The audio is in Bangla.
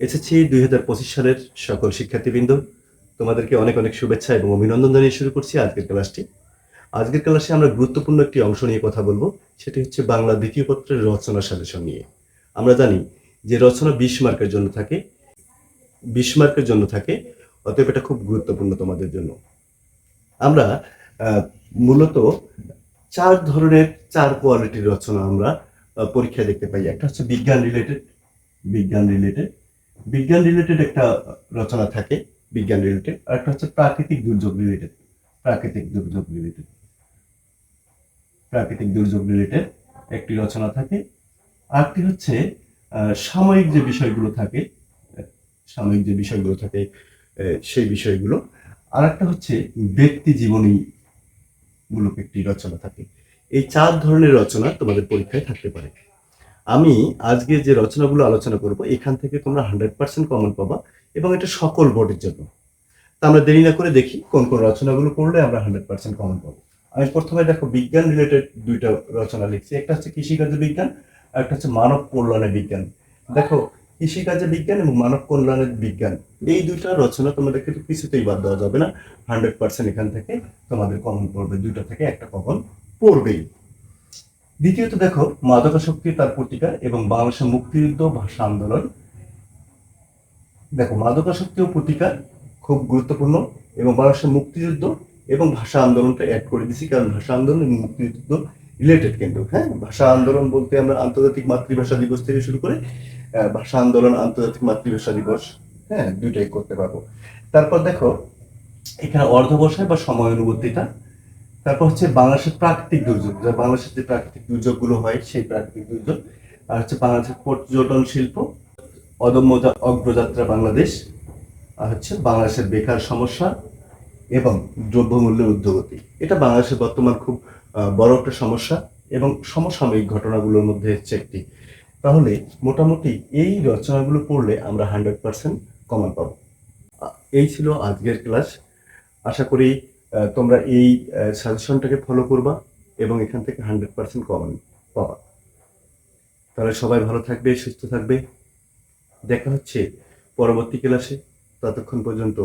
এসেছি দুই হাজার পঁচিশ সালের সকল শিক্ষার্থীবৃন্দ, তোমাদেরকে অনেক অনেক শুভেচ্ছা এবং অভিনন্দন জানিয়ে শুরু করছি আজকের ক্লাসটি। আজকের ক্লাসে আমরা গুরুত্বপূর্ণ একটি অংশ নিয়ে কথা বলব, সেটি হচ্ছে বাংলা দ্বিতীয় পত্রের রচনা সাজেশন নিয়ে। আমরা জানি যে রচনা বিশ মার্কের জন্য থাকে, বিশ মার্কের জন্য থাকে, অতএব এটা খুব গুরুত্বপূর্ণ তোমাদের জন্য। আমরা মূলত চার ধরনের চার কোয়ালিটির রচনা আমরা পরীক্ষায় দেখতে পাই। একটা হচ্ছে বিজ্ঞান রিলেটেড বিজ্ঞান রিলেটেড বিজ্ঞান রিলেটেড একটা রচনা থাকে, বিজ্ঞান রিলেটেড আর একটা হচ্ছে প্রাকৃতিক দুর্যোগ রিলেটেড প্রাকৃতিক দুর্যোগ রিলেটেড প্রাকৃতিক দুর্যোগ রিলেটেড একটি রচনা থাকে, আরেকটি হচ্ছে সাময়িক যে বিষয়গুলো থাকে, সাময়িক যে বিষয়গুলো থাকে সেই বিষয়গুলো আর একটা হচ্ছে ব্যক্তি জীবনী মূলক একটি রচনা থাকে। এই চার ধরনের রচনা তোমাদের পরীক্ষায় থাকতে পারে। আমি আজকে যে রচনাগুলো আলোচনা করব, এখান থেকে তোমরা হান্ড্রেড পার্সেন্ট কমন পাবা এবং এটা সকল বোর্ডের জন্য। তা আমরা দেরি না করে দেখি কোন কোন রচনাগুলো পড়লে আমরা হান্ড্রেড পার্সেন্ট কমন পাবো। আমি প্রথমে দেখো বিজ্ঞান রিলেটেড দুইটা রচনা লিখছি। একটা হচ্ছে কৃষিকার্য বিজ্ঞান, আর একটা হচ্ছে মানব কল্যাণের বিজ্ঞান। দেখো কৃষিকাজে বিজ্ঞান এবং মানব কল্যাণের বিজ্ঞান, এই দুইটা রচনা তোমাদের কিন্তু কিছুতেই বাদ দেওয়া যাবে না। হান্ড্রেড পার্সেন্ট এখান থেকে তোমাদের কমন পড়বে, দুইটা থেকে একটা কমন পড়বেই। দ্বিতীয়ত দেখো, মাদকাসক্তি তার প্রতিকার এবং বাংলাদেশের মুক্তিযুদ্ধ ভাষা আন্দোলন। দেখো, মাদকাসক্তি ও প্রতিকার খুব গুরুত্বপূর্ণ এবং বাংলাদেশের মুক্তিযুদ্ধ এবং ভাষা আন্দোলনটা অ্যাড করে দিছি কারণ ভাষা আন্দোলন এবং মুক্তিযুদ্ধ রিলেটেড কিন্তু হ্যাঁ? ভাষা আন্দোলন বলতে আমরা আন্তর্জাতিক মাতৃভাষা দিবস থেকে শুরু করে ভাষা আন্দোলন, আন্তর্জাতিক মাতৃভাষা দিবস হ্যাঁ দুইটাই করতে পারব। তারপর দেখো, এখানে অর্ধবসায় বা সময় অনুবর্তিতা তারপর হচ্ছে বাংলাদেশের প্রাকৃতিক দুর্যোগ। যা বাংলাদেশের যে প্রাকৃতিক দুর্যোগগুলো হয়, সেই প্রাকৃতিক দুর্যোগ। আর হচ্ছে বাংলাদেশের পর্যটন শিল্প, অদম্য অগ্রযাত্রা বাংলাদেশ, আর হচ্ছে বাংলাদেশের বেকার সমস্যা এবং দ্রব্যমূল্যের ঊর্ধ্বগতি এটা বাংলাদেশের বর্তমান খুব বড় একটা সমস্যা এবং সমসাময়িক ঘটনাগুলোর মধ্যে হচ্ছে একটি। তাহলে মোটামুটি এই রচনাগুলো পড়লে আমরা হান্ড্রেড পার্সেন্ট কমন পাবো। এই ছিল আজকের ক্লাস আশা করি তোমরা এই সাজেশনটাকে ফলো করবা এবং এখান থেকে হান্ড্রেড পার্সেন্ট কমন পাবা। তাহলে সবাই ভালো থাকবে, সুস্থ থাকবে। দেখা হচ্ছে পরবর্তী ক্লাসে ততক্ষণ পর্যন্ত